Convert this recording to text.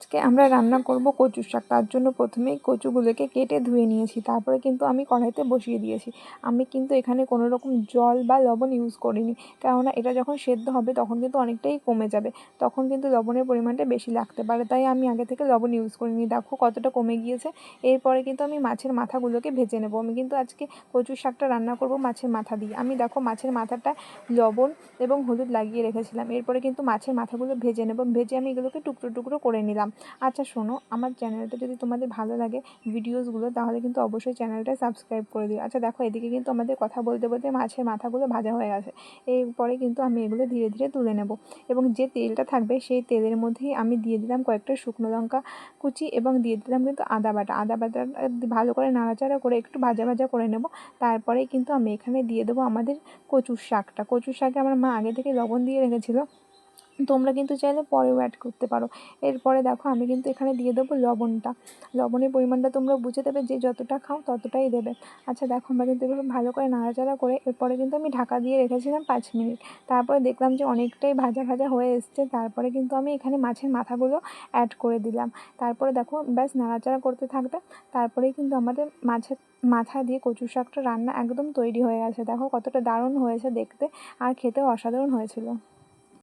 আজকে আমরা রান্না করব কচুর শাক। তার জন্য প্রথমেই কচুগুলোকে কেটে ধুয়ে নিয়েছি। তারপরে কিন্তু আমি কড়াইতে বসিয়ে দিয়েছি। আমি কিন্তু এখানে কোনো রকম জল বা লবণ ইউজ করিনি। কেননা এটা যখন সেদ্ধ হবে তখন কিন্তু অনেকটাই কমে যাবে। তখন কিন্তু লবণের পরিমাণটা বেশি লাগতে পারে। তাই আমি আগে থেকে লবণ ইউজ করিনি। দেখো কতটা কমে গিয়েছে। এরপরে কিন্তু আমি মাছের মাথাগুলোকে ভেজে নেব। আমি কিন্তু আজকে কচুর শাকটা রান্না করব মাছের মাথা দিয়ে। আমি দেখো মাছের মাথাটা লবণ এবং হলুদ লাগিয়ে রেখেছিলাম। এরপরে কিন্তু মাছের মাথাগুলো ভেজে নেব। ভেজে আমি এগুলোকে টুকরো টুকরো করে নিলাম। আচ্ছা শোনো, আমার চ্যানেলটা যদি তোমাদের ভালো লাগে ভিডিওসগুলো তাহলে কিন্তু অবশ্যই চ্যানেলটা সাবস্ক্রাইব করে দিও। আচ্ছা দেখো, এদিকে কিন্তু আমাদের কথা বলতে বলতে মাছের মাথাগুলো ভাজা হয়ে গেছে। এরপরে কিন্তু আমি এগুলো ধীরে ধীরে তুলে নেব। এবং যে তেলটা থাকবে, সেই তেলের মধ্যেই আমি দিয়ে দিলাম কয়েকটা শুকনো লঙ্কা কুচি এবং দিয়ে দিলাম কিন্তু আদা বাটা। আদা বাটা ভালো করে নাড়াচাড়া করে একটু ভাজা ভাজা করে নেব। তারপরেই কিন্তু আমি এখানে দিয়ে দেবো আমাদের কচুর শাকটা। কচুর শাকে আমার মা আগে থেকে লবণ দিয়ে রেখেছিলো। তোমরা কিন্তু চাইলে পরেও অ্যাড করতে পারো। এরপরে দেখো, আমি কিন্তু এখানে দিয়ে দেবো লবণটা। লবণের পরিমাণটা তোমরা বুঝে দেবে, যে যতটা খাও ততটাই দেবে। আচ্ছা দেখো, আমরা কিন্তু এভাবে ভালো করে নাড়াচাড়া করে এরপরে কিন্তু আমি ঢাকা দিয়ে রেখেছিলাম পাঁচ মিনিট। তারপরে দেখলাম যে অনেকটাই ভাজা ভাজা হয়ে এসছে। তারপরে কিন্তু আমি এখানে মাছের মাথাগুলো অ্যাড করে দিলাম। তারপরে দেখো, ব্যাস, নাড়াচাড়া করতে থাকবে। তারপরেই কিন্তু আমাদের মাছের মাথা দিয়ে কচু শাকটা রান্না একদম তৈরি হয়ে গেছে। দেখো, কতটা দারুণ হয়েছে দেখতে। আর খেতেও অসাধারণ হয়েছিল।